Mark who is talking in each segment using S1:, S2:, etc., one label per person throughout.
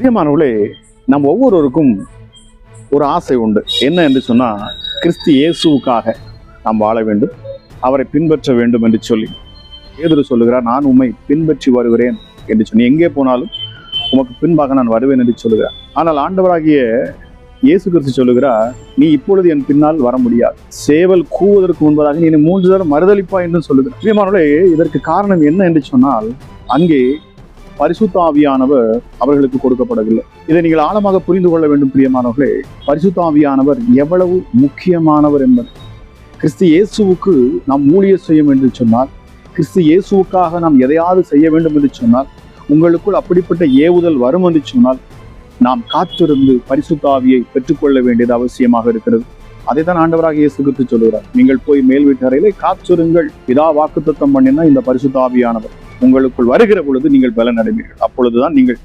S1: பிரியமானவர்களே நம் ஒவ்வொருவருக்கும் ஒரு ஆசை உண்டு. என்ன என்று சொன்னால் கிறிஸ்து இயேசுவுக்காக நாம் வாழ வேண்டும் அவரை பின்பற்ற வேண்டும் என்று சொல்லி. பேதுரு சொல்லுகிறார் நான் உண்மை பின்பற்றி வருகிறேன் என்று சொல்லி. எங்கே போனாலும் உமக்கு பின்பாக நான் வருவேன் என்று சொல்லுகிறார். ஆனால் ஆண்டவராகிய இயேசு கிறிஸ்து சொல்லுகிறார் நீ இப்பொழுது என் பின்னால் வர முடியாது. சேவல் கூவதற்கு முன்பதாக நீ மூன்று தரம் மறுதளிப்பா என்று சொல்லுகிறார். பிரியமானவர்களே இதற்கு காரணம் என்ன என்று சொன்னால் அங்கே பரிசுத்தாவியானவர் அவர்களுக்கு கொடுக்கப்படவில்லை. இதை நீங்கள் ஆழமாக புரிந்து கொள்ள வேண்டும் பிரியமானவர்களே. பரிசுத்தாவியானவர் எவ்வளவு முக்கியமானவர் என்பது. கிறிஸ்து இயேசுவுக்கு நாம் ஊழிய செய்யும் என்று சொன்னால் கிறிஸ்து இயேசுவுக்காக நாம் எதையாவது செய்ய வேண்டும் என்று சொன்னால் உங்களுக்குள் அப்படிப்பட்ட ஏவுதல் வரும் என்று சொன்னால் நாம் காத்திருந்து பரிசுத்தாவியை பெற்றுக்கொள்ள வேண்டியது அவசியமாக இருக்கிறது. அதை தான் ஆண்டவராக இயேசு கிறிஸ்து சொல்கிறார் நீங்கள் போய் மேல் வீட்டு அறையிலே காத்திருங்கள். இதா வாக்குத்தத்தம் பண்ணினா இந்த பரிசுத்த ஆவியானவர் உங்களுக்குள் வருகிற பொழுது நீங்கள் பலன் அடைவீர்கள். அப்பொழுதுதான் நீங்கள்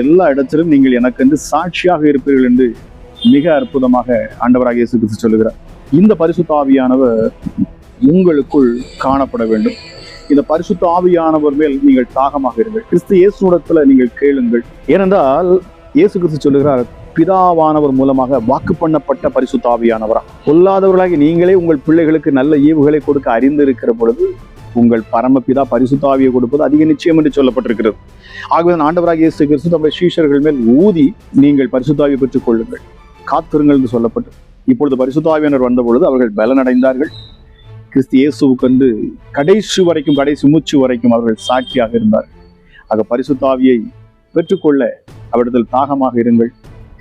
S1: எல்லா இடத்திலும் நீங்கள் எனக்கென்று சாட்சியாக இருப்பீர்கள் என்று மிக அற்புதமாக ஆண்டவராக இயேசு கிறிஸ்து சொல்லுகிறார். இந்த பரிசுத்த ஆவியானவர் உங்களுக்குள் காணப்பட வேண்டும். இந்த பரிசுத்த ஆவியானவர் மேல் நீங்கள் தாகமாக இருங்கள். கிறிஸ்து இயேசுடத்துல நீங்கள் கேளுங்கள். ஏனென்றால் இயேசு கிறிஸ்து சொல்லுகிறார் பிதாவானவர் மூலமாக வாக்கு பண்ணப்பட்ட பரிசுத்தாவியானவரா. கொல்லாதவர்களாகி பொல்லாதவர்களாகி நீங்களே உங்கள் பிள்ளைகளுக்கு நல்ல ஈவுகளை கொடுக்க அறிந்திருக்கிற பொழுது உங்கள் பரமபிதா பரிசுத்தாவியை கொடுப்பது அதிக நிச்சயம் என்று சொல்லப்பட்டிருக்கிறது. ஆகவே தான் ஆண்டவராக இயேசு கிறிஸ்து தம்முடைய சீஷர்கள் மேல் ஊதி நீங்கள் பரிசுத்தாவியை பெற்றுக் கொள்ளுங்கள். காத்திருங்கள் என்று சொல்லப்பட்டு இப்பொழுது பரிசுத்தாவியினர் வந்த பொழுது அவர்கள் பலனடைந்தார்கள். கிறிஸ்து இயேசுவுக்கென்று கடைசி வரைக்கும் கடைசி மூச்சு வரைக்கும் அவர்கள் சாட்சியாக இருந்தார்கள். ஆக பரிசுத்தாவியை பெற்றுக்கொள்ள அவரிடத்தில் தாகமாக இருங்கள்.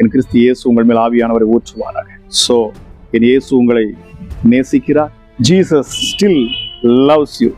S1: என் கிறிஸ்து இயேசு உங்கள் மேல் ஆவியானவரை ஊற்றுவாராக. சோ என் இயேசு உங்களை நேசிக்கிறார். Jesus still loves you